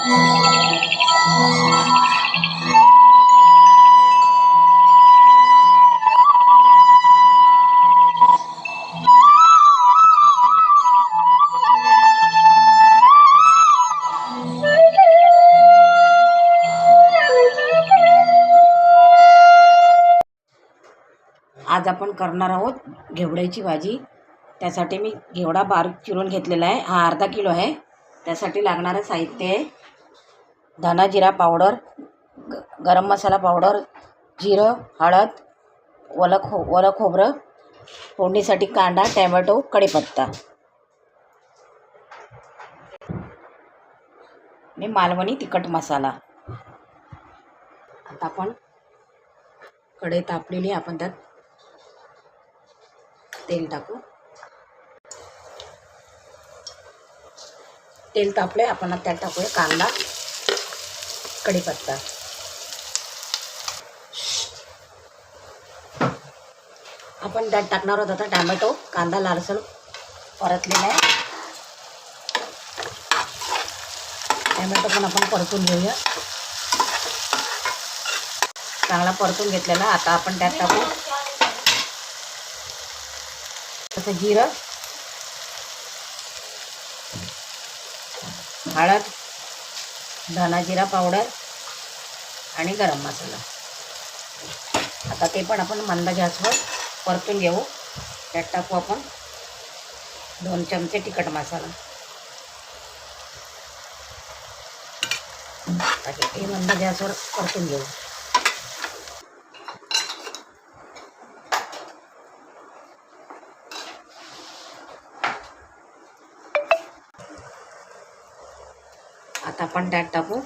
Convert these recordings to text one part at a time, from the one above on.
आज आपण करणार आहोत घेवड्याची भाजी. त्यासाठी मी घेवडा बारीक चिरून घेतलेला आहे. हा अर्धा किलो आहे. त्यासाठी लागणारं साहित्य आहे. धना जिरा पावडर ग गरम मसाला पावडर जिरं हळद ओलं खो ओलं खोबरं फोडणीसाठी कांदा टॅमॅटो कढीपत्ता. आणि मालवणी तिखट मसाला. आता आपण कढई तापलेली आपण त्यात तेल टाकू. तेल तापले आपण त्यात टाकूया कांदा. कढीपत्ता. आपण त्यात टाकणार आहोत आता टॅमॅटो कांदा लालसर परतलेला आहे. टॅमॅटो पण आपण परतून घेऊया. चांगला परतून घेतलेला आता आपण त्यात टाकू. तसं जिरं हळद धना जिरा पावडर आणि गरम मसाला. आता ते पण आपण मंद गॅसवर परतून घेऊ. त्यात टाकू आपण दोन चमचे तिखट मसाला. आता हे- हे मंद गॅसवर परतून घेऊ. आता आपण त्यात टाकू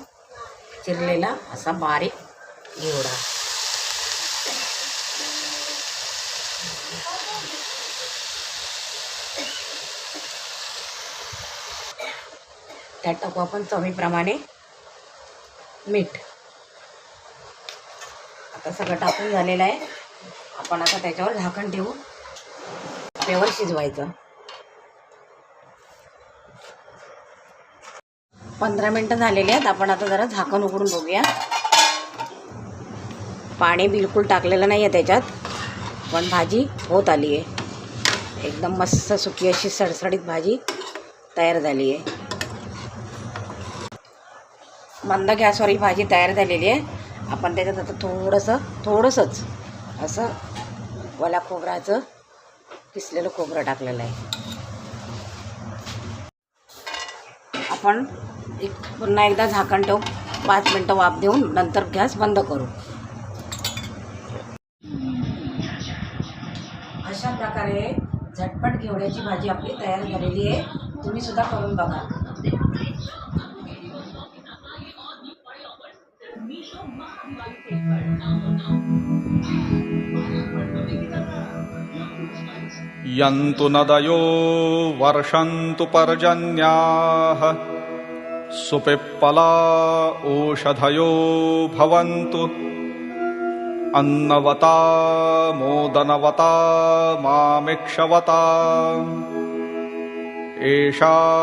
चिरलेला असा बारीक घेवडा त्यात टाकू आपण चवीप्रमाणे मीठ. आता सगळं टाकून झालेलं आहे. आपण आता त्याच्यावर झाकण ठेवू. पेवर शिजवायचं. पंधरा मिनटं झालेली आहेत. आपण आता जरा झाकण उघडून बघूया. पाणी बिलकुल टाकलेलं नाही आहे त्याच्यात पण भाजी होत आली आहे एकदम मस्त सुकी अशी सडसडीत भाजी तयार झाली आहे मंद गॅसवर ही भाजी तयार झालेली आहे. आपण त्याच्यात आता थोडंसं थोडंसंच असं वला खोबराचं किसलेलं खोबरं टाकलेलं आहे. आपण एक पुन्हा एकदा झाकण ठेवू पाच मिनटं वाफ देऊन नंतर गॅस बंद करू. अशा प्रकारे झटपट घेवड्याची भाजी आपली तयार झालेली आहे. तुम्ही सुद्धा करून बघा. यन्तु नदयो वर्षन्तु पर्जन्याः। सुपिप्पला ओषधयो भवन्तु। अन्नवता मोदनवता मामिक्षवता। एषा